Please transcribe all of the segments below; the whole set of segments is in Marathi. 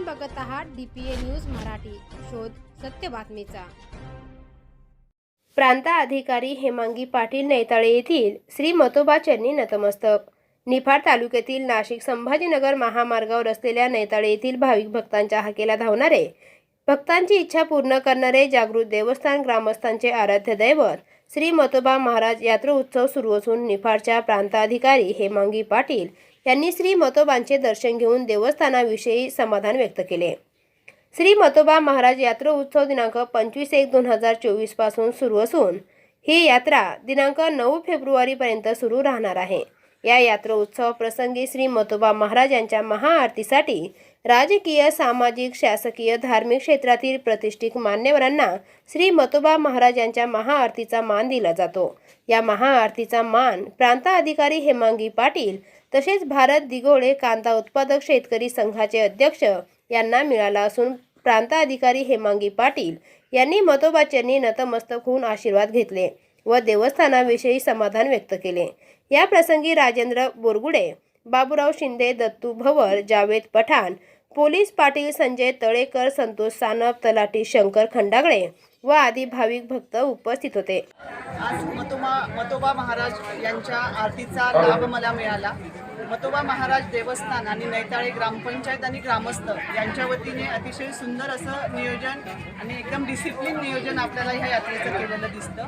आपण बघत आहात डीपीए न्यूज मराठी. शोध सत्य बातमीचा. प्रांत अधिकारी हेमांगी पाटील नैताळे येथील श्री मतोबा चरणी नतमस्तक. निफाड तालुक्यातील नाशिक संभाजीनगर महामार्गावर असलेल्या नैताळे येथील भाविक भक्तांच्या हाकेला धावणारे भक्तांची इच्छा पूर्ण करणारे जागृत देवस्थान ग्रामस्थांचे आराध्य दैवत श्री मतोबा महाराज यात्रोत्सव सुरू असून निफाडच्या प्रांताधिकारी हेमांगी पाटील यांनी श्री मतोबांचे दर्शन घेऊन देवस्थानाविषयी समाधान व्यक्त केले. श्री मतोबा महाराज यात्रा उत्सव दिनांक पंचवीस एक दोन हजार चोवीसपासून सुरू असून ही यात्रा दिनांक नऊ फेब्रुवारीपर्यंत सुरू राहणार आहे. या यात्रा उत्सव प्रसंगी श्री मतोबा महाराज यांच्या महाआरतीसाठी राजकीय सामाजिक शासकीय धार्मिक क्षेत्रातील प्रतिष्ठित मान्यवरांना श्री मतोबा महाराज यांच्या महाआरतीचा मान दिला जातो. या महाआरतीचा मान प्रांत अधिकारी हेमांगी पाटील तसेच भारत दिघोळे कांदा उत्पादक शेतकरी संघाचे अध्यक्ष यांना मिळाला असून प्रांत अधिकारी हेमांगी पाटील यांनी मतोबाच्यांनी नतमस्तक होऊन आशीर्वाद घेतले व देवस्थानाविषयी समाधान व्यक्त केले. या प्रसंगी राजेंद्र बोरगुडे बाबूराव शिंदे दत्तू भवर जावेद पठाण पोलीस पाटील संजय तळेकर संतोष सानप तलाठी शंकर खंडागळे व आदी भाविक भक्त उपस्थित होते. आज मतोबा मतोबा महाराज यांच्या आरतीचा लाभ मला मिळाला. मतोबा महाराज देवस्थान आणि नैताळे ग्रामपंचायत आणि ग्रामस्थ यांच्या वतीने अतिशय सुंदर असं नियोजन आणि एकदम डिसिप्लिन नियोजन आपल्याला ह्या यात्रेचं केलेलं दिसतं.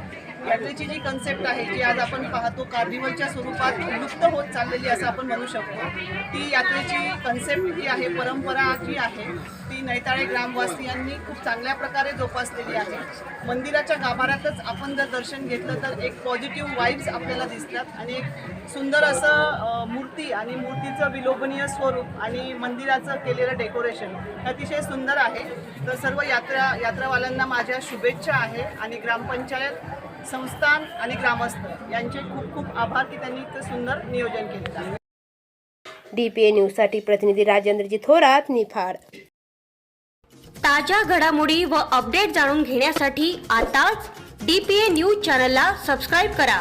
यात्रेची जी कन्सेप्ट आहे जी आज आपण पाहतो कार्निवलच्या स्वरूपात लुप्त होत चाललेली असं आपण म्हणू शकतो. ती यात्रेची कन्सेप्ट जी आहे परंपरा जी आहे ती नैताळे ग्रामवासियांनी खूप चांगल्या प्रकारे जोपासलेली आहे. मंदिराच्या गाभाऱ्यातच आपण जर दर्शन घेतलं तर एक पॉझिटिव्ह वाईब्स आपल्याला दिसतात आणि एक सुंदर असं मूर्ती मूर्ती आणि मूर्तीचं विलोभनीय स्वरूप आणि मंदिराचं केलेलं डेकोरेशन अतिशय सुंदर आहे. तर सर्व यात्रा यात्रावाल्यांना माझ्या शुभेच्छा आहे आणि ग्रामपंचायत संस्थान आणि ग्रामस्थ यांचे खूप खूप आभार की त्यांनी इतकं सुंदर नियोजन केलेलं आहे. डीपीए न्यूजसाठी प्रतिनिधी राजेंद्रजी थोरात निफाड. ताज्या घडामोडी व अपडेट जाणून घेण्यासाठी आताच डी पी ए न्यूज चॅनलला सबस्क्राईब करा.